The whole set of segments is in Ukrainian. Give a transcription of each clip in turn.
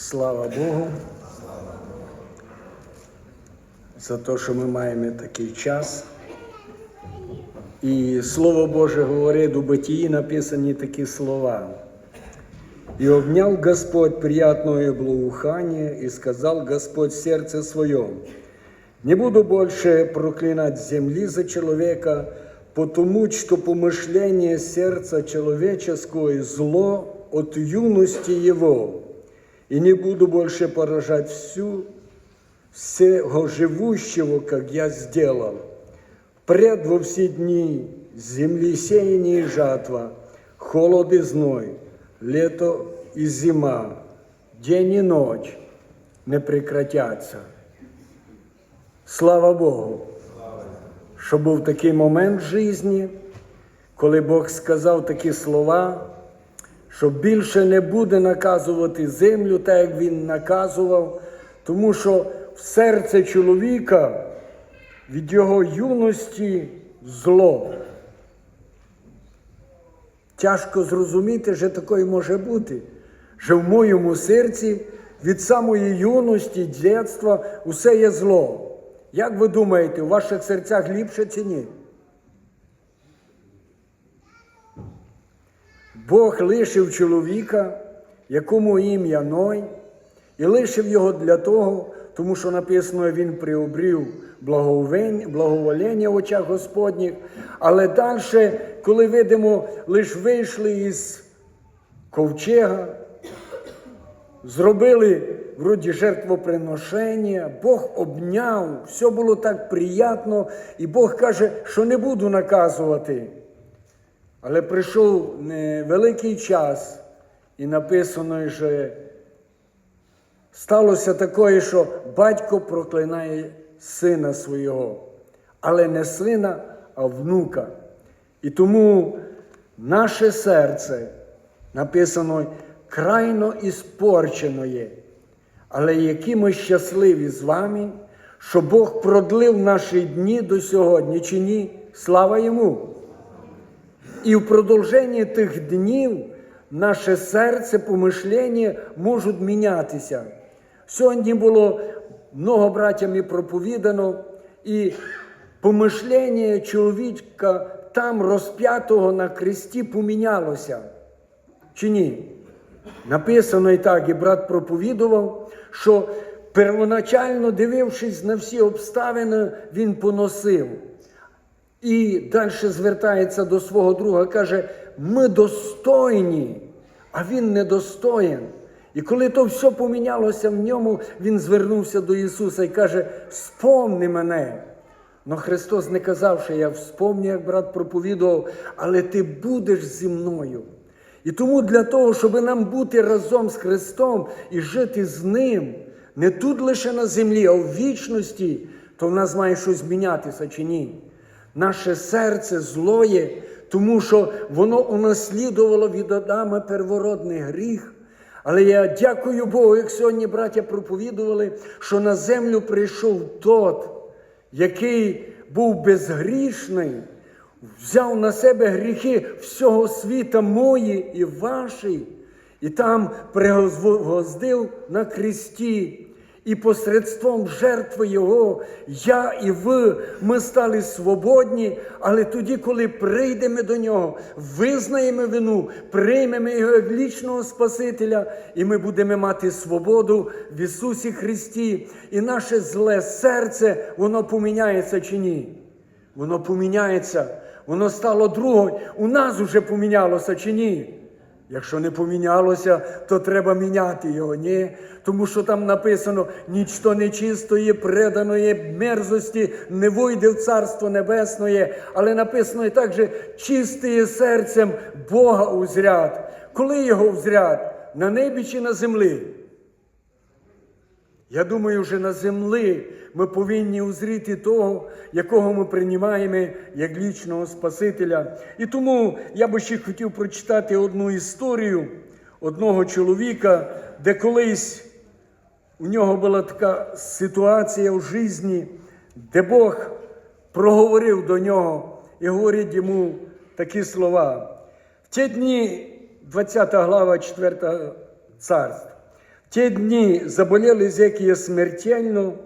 Слава Богу. За те, що ми маємо такий час. І Слово Боже говорить у Бытии написані такі слова. «И обнял Господь приятное благоухание, и сказал Господь сердце своем, не буду больше проклинать земли за человека, потому что помышление сердца человеческого зло от юности его, и не буду больше поражать всю всего живущего, как я сделал. Пред во все дни земли сеяние и жатва, холод и зной, лето и зима, день и ночь не прекратятся. Слава Богу, що був такий момент в житті, коли Бог сказав такі слова, що більше не буде наказувати землю, так як він наказував, тому що в серце чоловіка від його юності зло. Тяжко зрозуміти, що таке може бути, що в моєму серці від самої юності, дитинства усе є зло. Як ви думаєте, у ваших серцях ліпше чи ні? Бог лишив чоловіка, якому ім'я Ной, і лишив його для того, тому що написано, він приобрів благоволення в очах Господніх. Але далі, коли видимо, лише вийшли із ковчега, зробили вроді жертвоприношення, Бог обняв, все було так приємно, і Бог каже, що не буду наказувати. Але прийшов невеликий час, і написано, що сталося таке, що батько проклинає сина свого, але не сина, а внука. І тому наше серце написано крайно іспорчено є. Але які ми щасливі з вами, що Бог продлив наші дні до сьогодні, чи ні? Слава йому! І в продовженні тих днів наше серце, помишлення можуть мінятися. Сьогодні було много братями проповідано, і помишлення чоловіка там розп'ятого на кресті помінялося. Чи ні? Написано і так, і брат проповідував, що первоначально дивившись на всі обставини, він поносив. І далі звертається до свого друга, каже: ми достойні, а він недостоєн. І коли то все помінялося в ньому, він звернувся до Ісуса і каже: Спомни мене. Но Христос не казав, що я вспомню, як брат проповідував, але ти будеш зі мною. І тому для того, щоб нам бути разом з Христом і жити з Ним, не тут лише на землі, а в вічності, то в нас має щось мінятися чи ні. Наше серце злоє, тому що воно унаслідувало від Адама первородний гріх. Але я дякую Богу, як сьогодні браття проповідували, що на землю прийшов тот, який був безгрішний, взяв на себе гріхи всього світа мої і ваші, і там пригоздив на кресті. І посредством жертви Його, я і ви, ми стали свободні, але тоді, коли прийдемо до Нього, визнаємо вину, приймемо Його як лічного Спасителя, і ми будемо мати свободу в Ісусі Христі. І наше зле серце, воно поміняється чи ні? Воно поміняється, воно стало другою. У нас вже помінялося чи ні? Якщо не помінялося, то треба міняти його, ні? Тому що там написано: нічто нечистої, преданої мерзості не войде в Царство Небесне, але написано і так же чистиє серцем Бога узряд. Коли його узряд? На небі чи на землі? Я думаю, вже на землі ми повинні узріти того, якого ми приймаємо як лічного Спасителя. І тому я би ще хотів прочитати одну історію одного чоловіка, де колись у нього була така ситуація в житті, де Бог проговорив до нього і говорить йому такі слова. В ті дні, 20 глава 4 царств. Те дни заболел Изекия смертельно,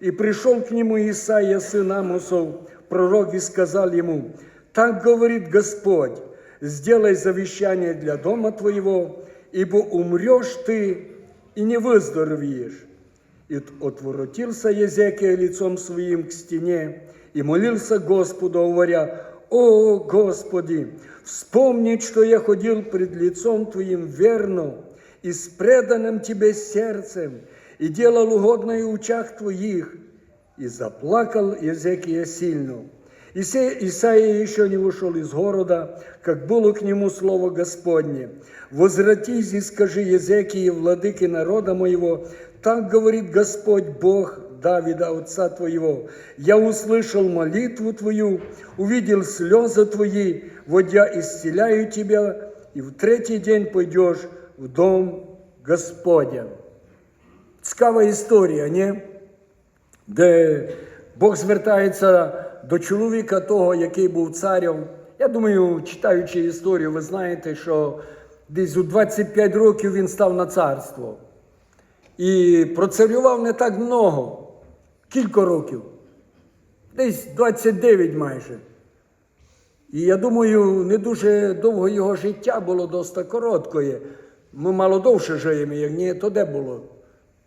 и пришел к нему Исаия, сын Амосов, пророк, и сказал ему, «Так говорит Господь, сделай завещание для дома твоего, ибо умрешь ты и не выздоровеешь». И отворотился Езекия лицом своим к стене и молился Господу, говоря, «О, Господи, вспомни, что я ходил пред лицом Твоим верно и с преданным Тебе сердцем, и делал угодное в очах Твоих». И заплакал Езекия сильно. Исаия еще не вышел из города, как было к нему слово Господне. «Возвратись и скажи Езекии, владыке народа моего, так говорит Господь Бог Давида, отца твоего. Я услышал молитву твою, увидел слезы твои, вот я исцеляю тебя, и в третий день пойдешь в дом Господен». Цікава історія, ні? де Бог звертається до чоловіка того, який був царем. Я думаю, читаючи історію, ви знаєте, що десь у 25 років він став на царство. І процарював не так много, кілька років, десь 29 майже. І я думаю, не дуже довго його життя було досить короткое. Ми мало довше живемо, як ні, то де було?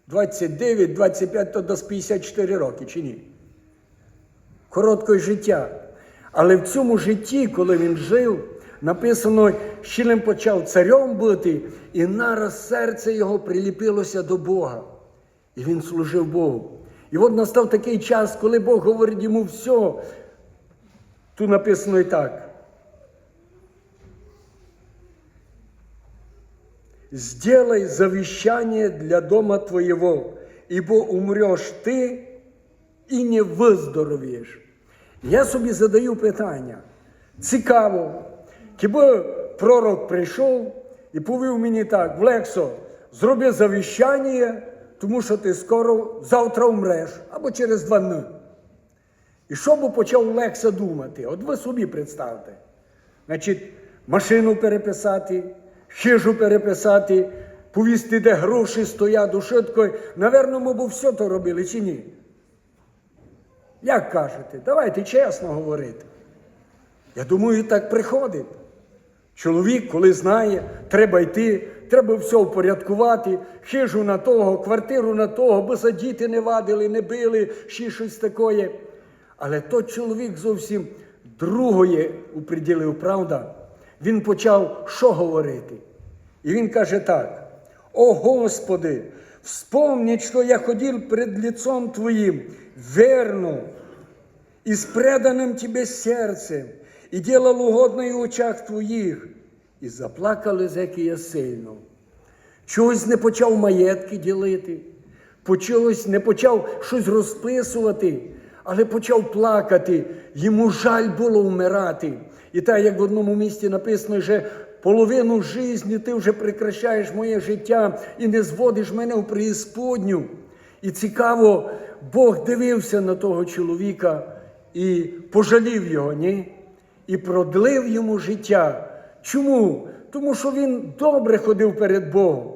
29, 25, то до 54 роки, чи ні? Коротке життя. Але в цьому житті, коли він жив, написано, ще ним почав царем бути, і нараз серце його приліпилося до Бога. І він служив Богу. І от настав такий час, коли Бог говорить йому все. Тут написано і так. Сделай завещание для дома твоего, ибо умрешь ты і не виздоровієш. Я собі задаю питання. Цікаво, хіба пророк прийшов і повів мені так, Влексо, зроби завіщання, тому що ти скоро завтра умреш або через два дні. І що би почав Лекса думати? От ви собі представте. Значить, машину переписати, хижу переписати, повісти, де гроші стоять у швидко. Наверно, ми б все то робили чи ні? Як кажете? Давайте чесно говорити. Я думаю, так приходить. Чоловік, коли знає, треба йти, треба все впорядкувати, хижу на того, квартиру на того, бо за діти не вадили, не били, ще щось таке. Але той чоловік зовсім другое уприділив, правда? Він почав що говорити? І він каже так: О Господи, вспомни, що я ходив перед лицом Твоїм, верно, и с преданным Тебе сердцем, и делал угодное в очах Твоїх. І заплакали Езекія сильно. Чогось не почав маєтки ділити, почалось, не почав щось розписувати, але почав плакати. Йому жаль було вмирати. І так, як в одному місті написано, що половину житті ти вже прикрашаєш моє життя і не зводиш мене в преісподню. І цікаво, Бог дивився на того чоловіка і пожалів його, ні? І продлив йому життя. Чому? Тому що він добре ходив перед Богом.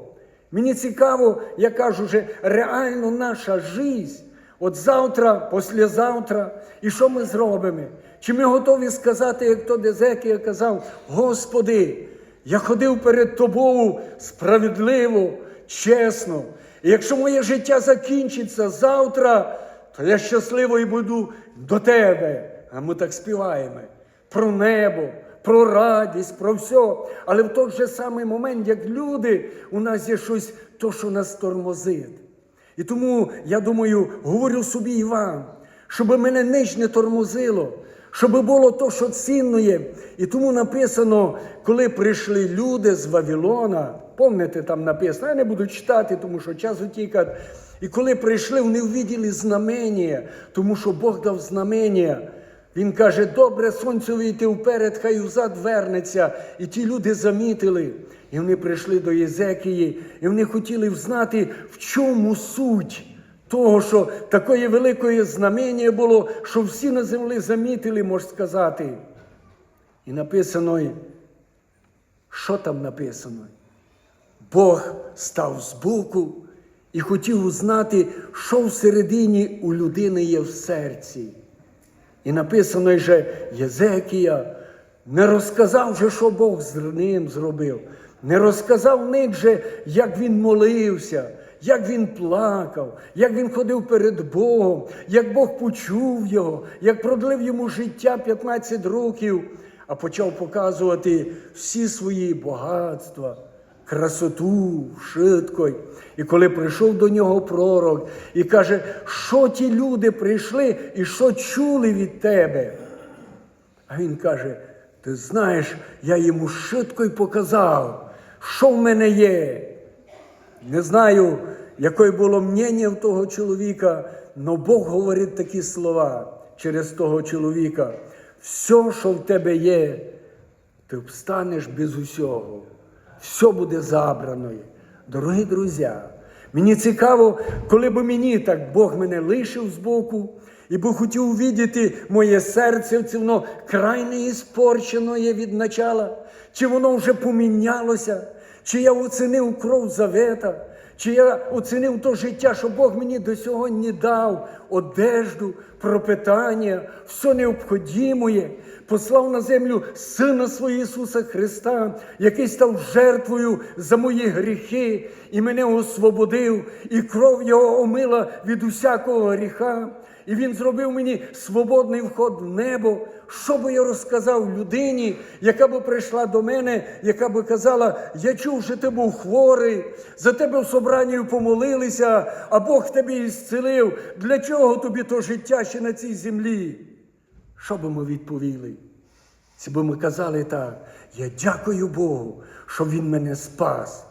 Мені цікаво, я кажу, що реально наша життя, от завтра, післязавтра, і що ми зробимо? Чи ми готові сказати, як то Дезекія казав, Господи, я ходив перед Тобою справедливо, чесно. І якщо моє життя закінчиться завтра, то я щасливий буду до Тебе. А ми так співаємо про небо, про радість, про все. Але в той же самий момент, як люди, у нас є щось, то, що нас тормозить. І тому я думаю, говорю собі і вам, щоб мене ніч не тормозило, щоб було то, що цінно є. І тому написано, коли прийшли люди з Вавилона, пам'ятаєте, там написано, я не буду читати, тому що час утікає. І коли прийшли, вони увиділи знамення, тому що Бог дав знамення. Він каже, добре сонце вийти вперед, хай взад вернеться. І ті люди замітили. І вони прийшли до Єзекії, і вони хотіли взнати, в чому суть того, що таке велике знамення було, що всі на землі замітили, можна сказати. І написано, що там написано? Бог став збоку і хотів узнати, що всередині у людини є в серці. І написано що Єзекія не розказав же, що Бог з ним зробив, не розказав них же, як він молився, як він плакав, як він ходив перед Богом, як Бог почув його, як продлив йому життя 15 років, а почав показувати всі свої багатства, красоту, швидко. І коли прийшов до нього пророк і каже, що ті люди прийшли і що чули від тебе. А він каже: ти знаєш, я йому швидко й показав, що в мене є. Не знаю, яке було мнення в того чоловіка, але Бог говорить такі слова через того чоловіка. Все, що в тебе є, ти встанеш без усього. Все буде забрано. Дорогі друзі, мені цікаво, коли б мені так Бог мене лишив збоку, і би хотів увидіти моє серце, чи воно крайне іспорчено від начала, чи воно вже помінялося, чи я оцінив кров завета, чи я оцінив то життя, що Бог мені до сьогодні дав одежду, пропитання, все необходимое, послав на землю Сина свого Ісуса Христа, який став жертвою за мої гріхи і мене освободив, і кров Його омила від усякого гріха. І він зробив мені свободний вход в небо. Що би я розказав людині, яка би прийшла до мене, яка би казала: Я чув, що ти був хворий, за тебе в собранні помолилися, а Бог тебе ісцелив. Для чого тобі то життя ще на цій землі? Що би ми відповіли? Ці ми казали так, я дякую Богу, що Він мене спас.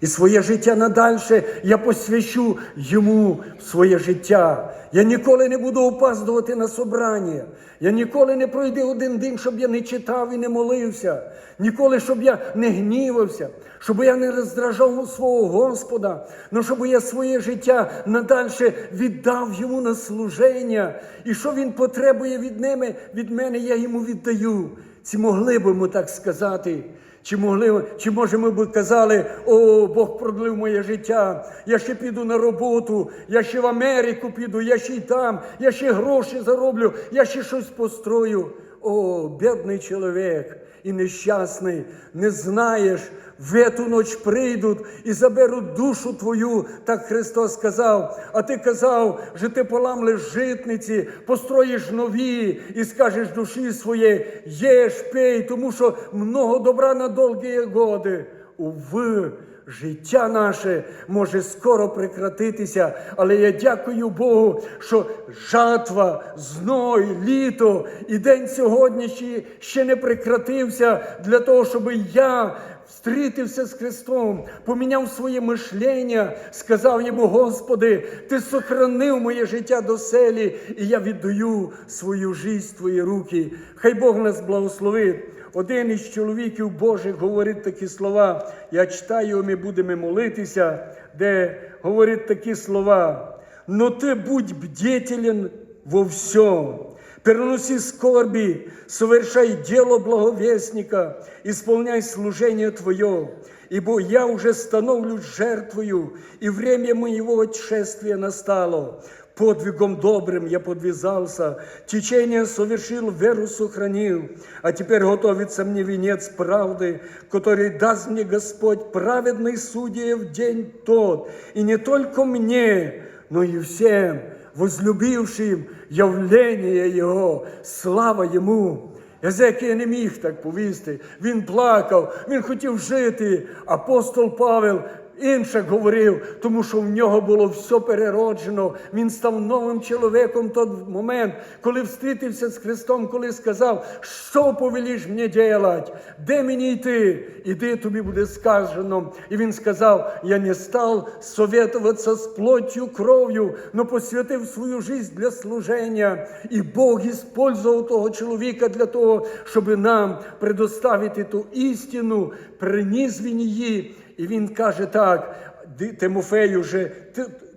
І своє життя надальше я посвящу йому своє життя. Я ніколи не буду опаздувати на собрання. Я ніколи не пройду один день, щоб я не читав і не молився. Ніколи, щоб я не гнівався, щоб я не роздражав свого Господа, але щоб я своє життя надальше віддав йому на служення. І що він потребує від мене, від мене, я йому віддаю. Ці могли б ми так сказати. Чи могли, чи може ми б казали, о, Бог продлив моє життя, я ще піду на роботу, я ще в Америку піду, я ще й там, я ще гроші зароблю, я ще щось построю. О, бідний чоловік і нещасний, не знаєш, в эту ночь прийдуть і заберуть душу твою, так Христос сказав. А ти казав, що ти поламлеш житниці, построїш нові і скажеш душі своєї, єш, пей, тому що много добра на довгі годи. Уви, життя наше може скоро прекратитися, але я дякую Богу, що жатва, зной, літо і день сьогоднішній ще не прекратився для того, щоб я встрітився з Христом, поміняв своє мишлення, сказав йому, Господи, Ти сохранив моє життя до селі, і я віддаю свою в Твої руки. Хай Бог нас благословить. Один із чоловіків Божих говорить такі слова. Я читаю, ми будемо молитися, де говорить такі слова. Но ти будь бдителен во всем. Переноси скорби, совершай дело благовестника, исполняй служение Твое, ибо я уже становлюсь жертвою, и время моего отшествия настало Подвигом добрым я подвязался, течение совершил, веру сохранил, а теперь готовится мне венец правды, который даст мне Господь, праведный судья в день тот, и не только мне, но и всем, возлюбившим явлення Його, слава Йому. Езекія не міг так повісти. Він плакав, він хотів жити. Апостол Павел інше говорив, тому що в нього було все перероджено. Він став новим чоловіком в той момент, коли встрітився з Христом, коли сказав, що повеліш мені делать, де мені йти? Іди, тобі буде сказано. І він сказав: Я не став советуватися з плоттю, кров'ю, но посвятив свою життя для служення. І Бог іспользував того чоловіка для того, щоб нам предоставити ту істину, приніс він її. І він каже так, Тимофею, вже,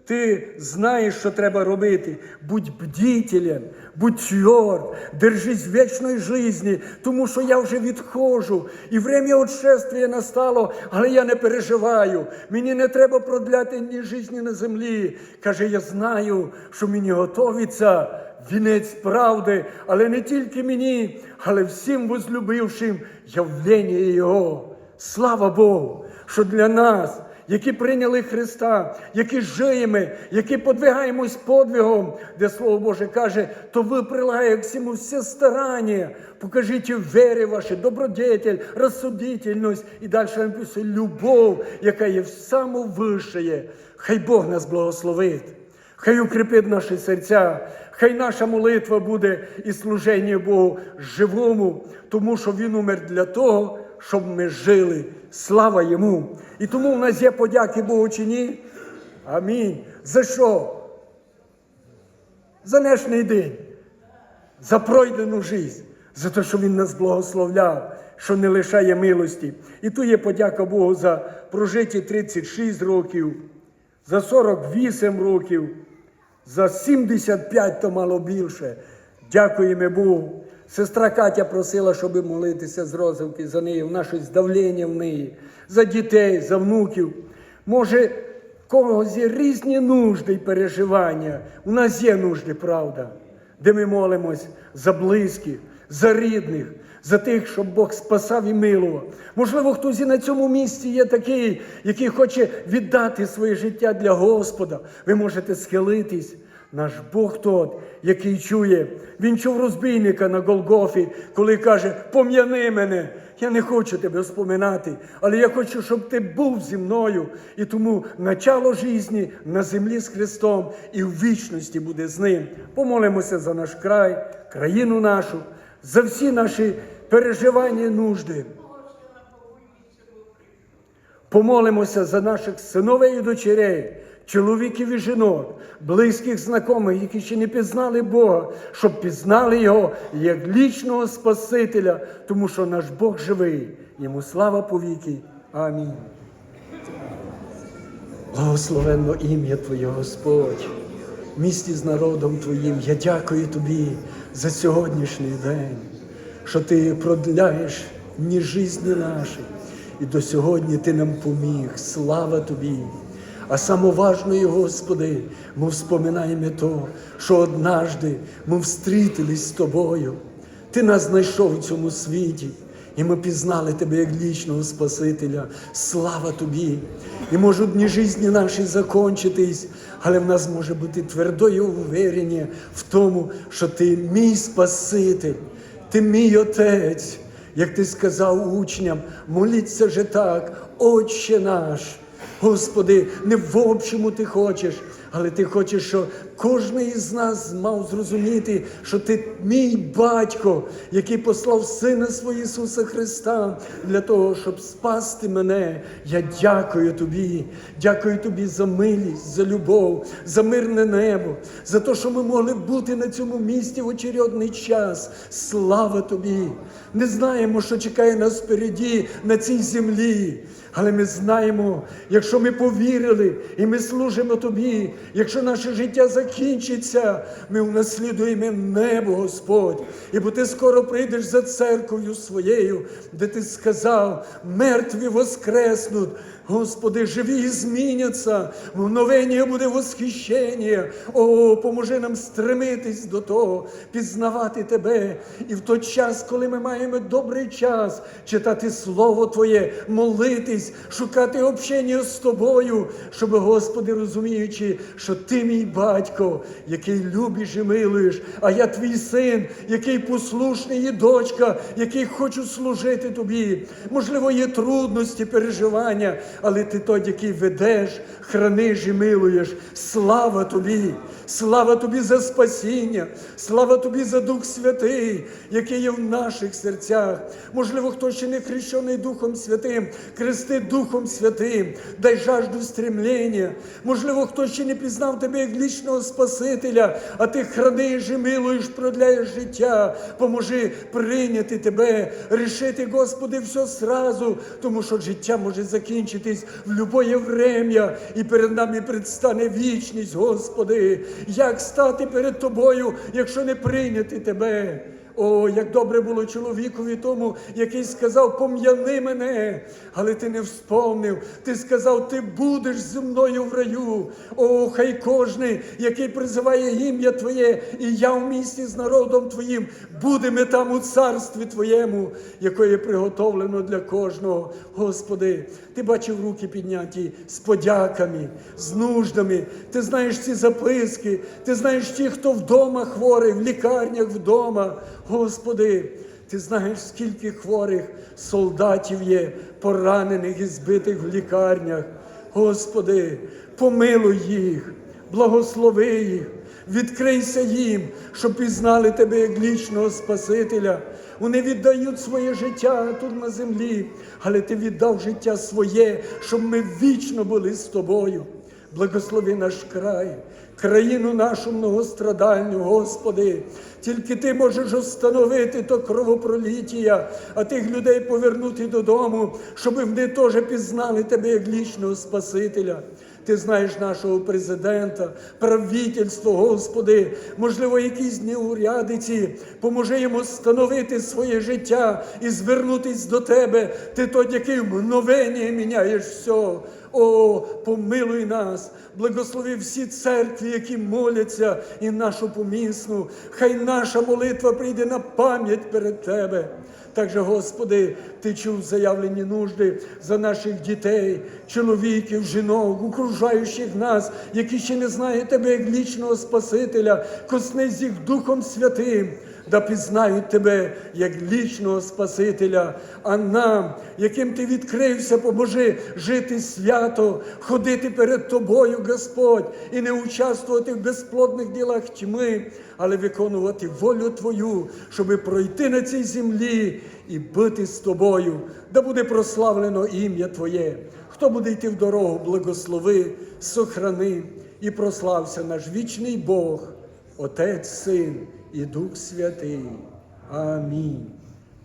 ти знаєш, що треба робити. Будь бдітелен, будь тверд, держись вічної житті, тому що я вже відходжу, і время отшествия настало, але я не переживаю. Мені не треба продляти ні житті на землі. Каже, я знаю, що мені готовиться вінець правди, але не тільки мені, але всім возлюбившим явлення Його. Слава Богу, що для нас, які прийняли Христа, які живемо, які подвигаємось подвигом, де Слово Боже каже, то ви прилагає к всьому все старання, покажіть вері ваші, добродетель, розсудительність і далі написано любов, яка є в самовищає. Хай Бог нас благословить. Хай укріпить наші серця, хай наша молитва буде і служення Богу живому, тому що Він умер для того, щоб ми жили. Слава йому! І тому в нас є подяки Богу чи ні? Амінь. За що? За нешний день, за пройдену жизнь, за те, що Він нас благословляв, що не лишає милості. І тут є подяка Богу за прожиті 36 років, за 48 років, за 75 то мало більше. Дякуємо Богу. Сестра Катя просила, щоб молитися з розовки за неї, вона щось давлення в неї, за дітей, за внуків. Може, когось є різні нужди і переживання. У нас є нужди, правда, де ми молимось за близьких, за рідних, за тих, щоб Бог спасав і милував. Можливо, хтось і на цьому місці є такий, який хоче віддати своє життя для Господа. Ви можете схилитись. Наш Бог тот, який чує, він чув розбійника на Голгофі, коли каже: Пом'яни мене, я не хочу тебе споминати, але я хочу, щоб ти був зі мною. І тому начало житті на землі з Христом і в вічності буде з ним. Помолимося за наш край, країну нашу, за всі наші переживання і нужди. Помолимося за наших синовей і дочерей, чоловіків і жінок, близьких знайомих, які ще не пізнали Бога, щоб пізнали Його як лічного Спасителя, тому що наш Бог живий. Йому слава повіки. Амінь. Благословенно ім'я Твоє, Господь, в місті з народом Твоїм. Я дякую Тобі за сьогоднішній день, що Ти продляєш дні житті наші. І до сьогодні Ти нам поміг. Слава Тобі. А самоважною, Господи, ми вспоминаємо то, що однажды ми встрітились з Тобою. Ти нас знайшов у цьому світі, і ми пізнали Тебе як лічного Спасителя. Слава Тобі! І можуть дні житті наші закончитись, але в нас може бути твердое уверення в тому, що Ти мій Спаситель, Ти мій Отець. Як ти сказав учням, моліться же так, Отче наш. Господи, не в общому ти хочеш, але ти хочеш, щоб кожен із нас мав зрозуміти, що ти мій батько, який послав Сина свого Ісуса Христа для того, щоб спасти мене. Я дякую тобі, дякую тобі за милість, за любов, за мирне небо, за те, що ми могли бути на цьому місці в очередний час. Слава тобі! Не знаємо, що чекає нас впереді на цій землі. Але ми знаємо, якщо ми повірили і ми служимо Тобі, якщо наше життя закінчиться, ми унаслідуємо небо, Господь. І бо ти скоро прийдеш за церков'ю своєю, де ти сказав, мертві воскреснуть. Господи, живі і зміняться, мгновення буде восхищення. О, поможи нам стремитись до того, пізнавати Тебе. І в той час, коли ми маємо добрий час читати Слово Твоє, молитись, шукати общення з Тобою, щоб, Господи, розуміючи, що Ти мій батько, який любиш і милуєш, а я твій син, який послушний і дочка, який хочу служити Тобі. Можливо, є трудності, переживання але ти той, який ведеш, храниш і милуєш. Слава тобі! Слава тобі за спасіння, слава тобі за Дух Святий, який є в наших серцях. Можливо, хто ще не хрещений Духом Святим, крести Хрести Духом Святим, дай жажду стремлення. Можливо, хто ще не пізнав тебе як вічного Спасителя, а ти храниш і милуєш, продляєш життя. Поможи прийняти тебе, рішити, Господи, все сразу, тому що життя може закінчитись в любое врем'я, і перед нами предстане вічність, Господи. Як стати перед Тобою, якщо не прийняти Тебе? О, як добре було чоловікові тому, який сказав, пом'яни мене, але ти не вспомнив. Ти сказав, ти будеш зі мною в раю. О, хай кожний, який призиває ім'я Твоє, і я в місті з народом Твоїм, будемо там у царстві Твоєму, яке приготовлено для кожного. Господи, ти бачив руки підняті з подяками, з нуждами. Ти знаєш ці записки, ти знаєш ті, хто вдома хворий, в лікарнях вдома. Господи, ти знаєш, скільки хворих солдатів є, поранених і збитих в лікарнях. Господи, помилуй їх, благослови їх, відкрийся їм, щоб пізнали Тебе як вічного Спасителя. Вони віддають своє життя тут на землі, але Ти віддав життя своє, щоб ми вічно були з тобою. Благослови наш край, країну нашу многострадальну, Господи. Тільки Ти можеш встановити то кровопроліття, а тих людей повернути додому, щоб вони теж пізнали Тебе як лічного Спасителя. Ти знаєш нашого президента, правительство, Господи, можливо, якісь неурядиці, поможи йому встановити своє життя і звернутись до Тебе. Ти той, який мгновення міняєш все. О, помилуй нас, благослови всі церкві, які моляться, і нашу помісну. Хай наша молитва прийде на пам'ять перед Тебе. Также, Господи, Ти чув заявлені нужди за наших дітей, чоловіків, жінок, окружаючих нас, які ще не знають Тебе як вічного Спасителя, коснись їх Духом Святим. Да пізнають тебе як вічного Спасителя, а нам, яким ти відкрився, поможи жити свято, ходити перед тобою, Господь, і не участвувати в безплодних ділах тьми, але виконувати волю Твою, щоб пройти на цій землі і бути з тобою, да буде прославлено ім'я Твоє. Хто буде йти в дорогу, благослови, сохрани. І прослався наш вічний Бог, Отець, Син і Дух Святий. Амінь.